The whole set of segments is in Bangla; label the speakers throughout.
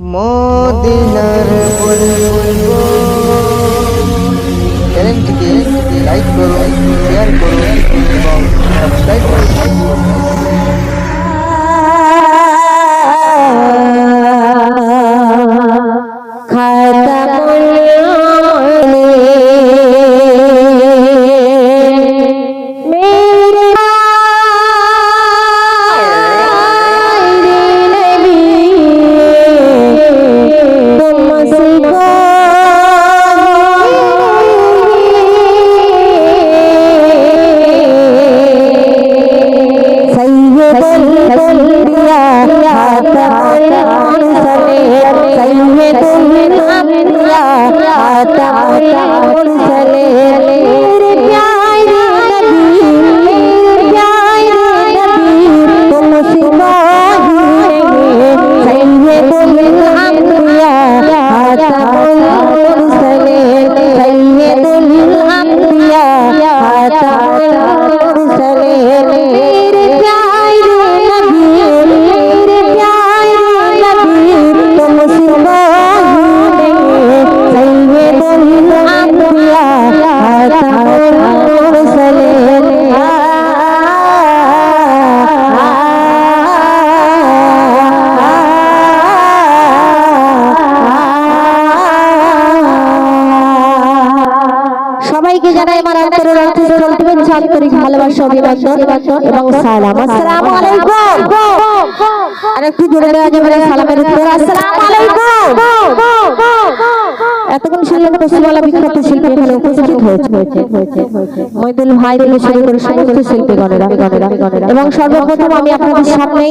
Speaker 1: মদিনার বলব। চ্যানেলটিকে লাইক করুন শেয়ার করুন এবং সাবস্ক্রাইব
Speaker 2: मेरा आता चले मेरे प्यारे नबी मेरे प्यारे नबी तुम सिवा सैये तुम अम्बिया आता चले सैये तुम अम्बिया आता সবাইকে জানাই আমার অন্তরের অন্তরে চলতে আন্তরিক ভালোবাসা, অভিনন্দন এবং সালাম। আসসালামু আলাইকুম। আর একটু জোরে দেওয়া যাবে সালামের উত্তর। আসসালামু আলাইকুম। এতক্ষণ শুনলেন পশ্চিমবাংলা বিখ্যাত শিল্পী এখানে উপস্থিত হয়েছে। মইদুল ভাই থেকে শুরু করে সমস্ত শিল্পীগণেরা। এবং সর্বপ্রথম আমি আপনাদের সামনে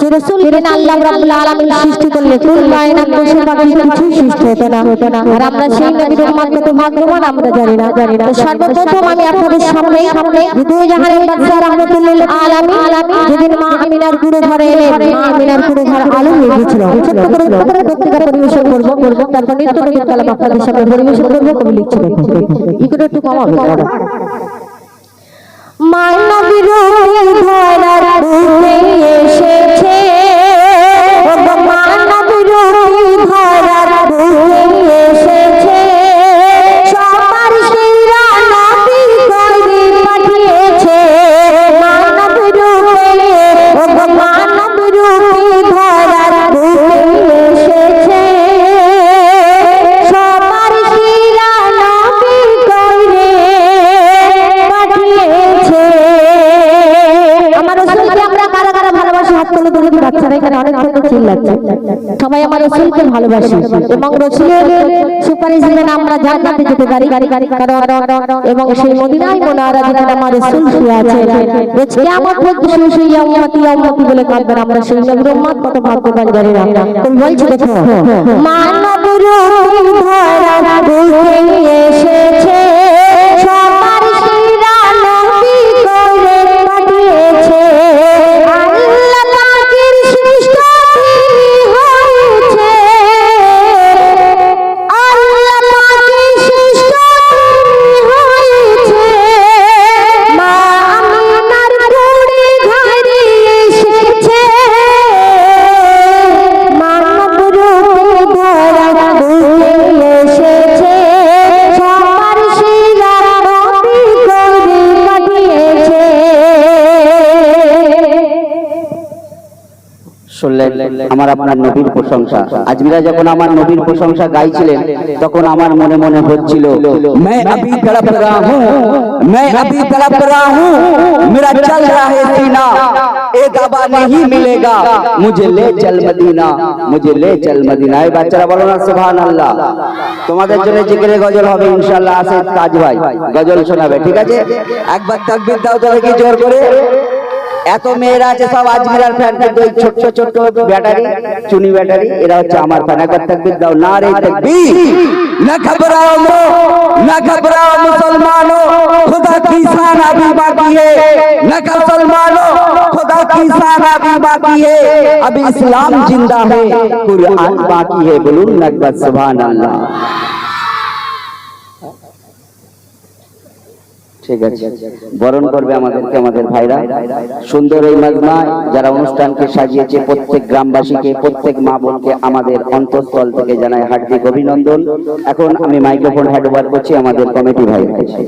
Speaker 2: যে রসুল দিন আল্লাহ রাব্বুল আলামিন সৃষ্টি করলে কুল কায়নাত পশু পাখি কিছু সৃষ্টি হতো না। আর আমরা সেই নবীর উম্মত কত ভাগ্যবান আমরা জানি না। জানি না সর্বপ্রথম আমি আপনাদের সামনে সামনে জাহানের বাদশা রাহমাতুল্লিল আলামিন যেদিন মা আমিনার গুরু ঘরে এলেন, মা আমিনার গুরু ঘর আলো হয়ে ছোট্ট করে ছোট্ট পরিবেশন করব করব, তারপর নিত্য মানবীর ধরার তুলে বাচ্চারা এখানে অনেক ছোট চিল্লাচ্ছে সবাই আমার রসুলকে ভালোবাসি এবং রসুলের সুপারিশ দিবেন আমরা জান্নাতে যেতে পারি। এবং সেই মদিনায় মোনারা যেখানে আমার রসুল শুয়ে আছে রোজ কিয়ামত পর্যন্ত শুয়ে শুয়ে উম্মতি উম্মতি বলে কাঁদবেন আমরা, সেই নবীর উম্মত কত ভাগ্যবান জানি না। তুমি বলছো দেখো মানব রূপ ধরা বুকে এসেছে।
Speaker 3: শুনলেন আমার আপনার নবীর প্রশংসা আজমিরা যখন আমার নবীর প্রশংসা গাইছিলেন তখন আমার মনে মনে হচ্ছিল मैं अभी तड़प रहा हूँ मैं अभी तड़प रहा हूँ मेरा चल रहा है सीना एक दबा नहीं मिलेगा मुझे ले चल मदीना मुझे ले चल मदीना এই বাচ্চারা বলো না সুবহান আল্লাহ তোমাদের জন্য জিকিরে গজল হবে ইনশাআল্লাহ আসে কাজ ভাই গজল শোনাবে ঠিক আছে একবার তাকবীর দাও তো দেখি জোর করে এত মেয়েরা আছে সব আজমিরার ফ্যান কিন্তু ওই ছোট্ট ছোট্ট ব্যাটারি চুনি ব্যাটারি এরা হচ্ছে আমার ফ্যান একবার তাকবীর দাও না রে তাকবীর
Speaker 4: না ঘবরাও মো
Speaker 3: না ঘবরাও মুসলমানো खुदा की शान अभी बाकी है न मुसलमानो खुदा की शान अभी बाकी है अभी इस्लाम जिंदा है कुरान बाकी है बोलूं नकबत सुभान अल्लाह ঠিক আছে। বরণ করবে আমাদেরকে আমাদের ভাইরা। সুন্দর এই মাজমায় যারা অনুষ্ঠানকে সাজিয়েছে প্রত্যেক গ্রামবাসীকে প্রত্যেক মা বোনকে আমাদের অন্তঃস্থল থেকে জানায় হার্দিক অভিনন্দন। এখন আমি মাইক্রোফোন হ্যান্ড ওভার করছি আমাদের কমিটি ভাইরা। কাছে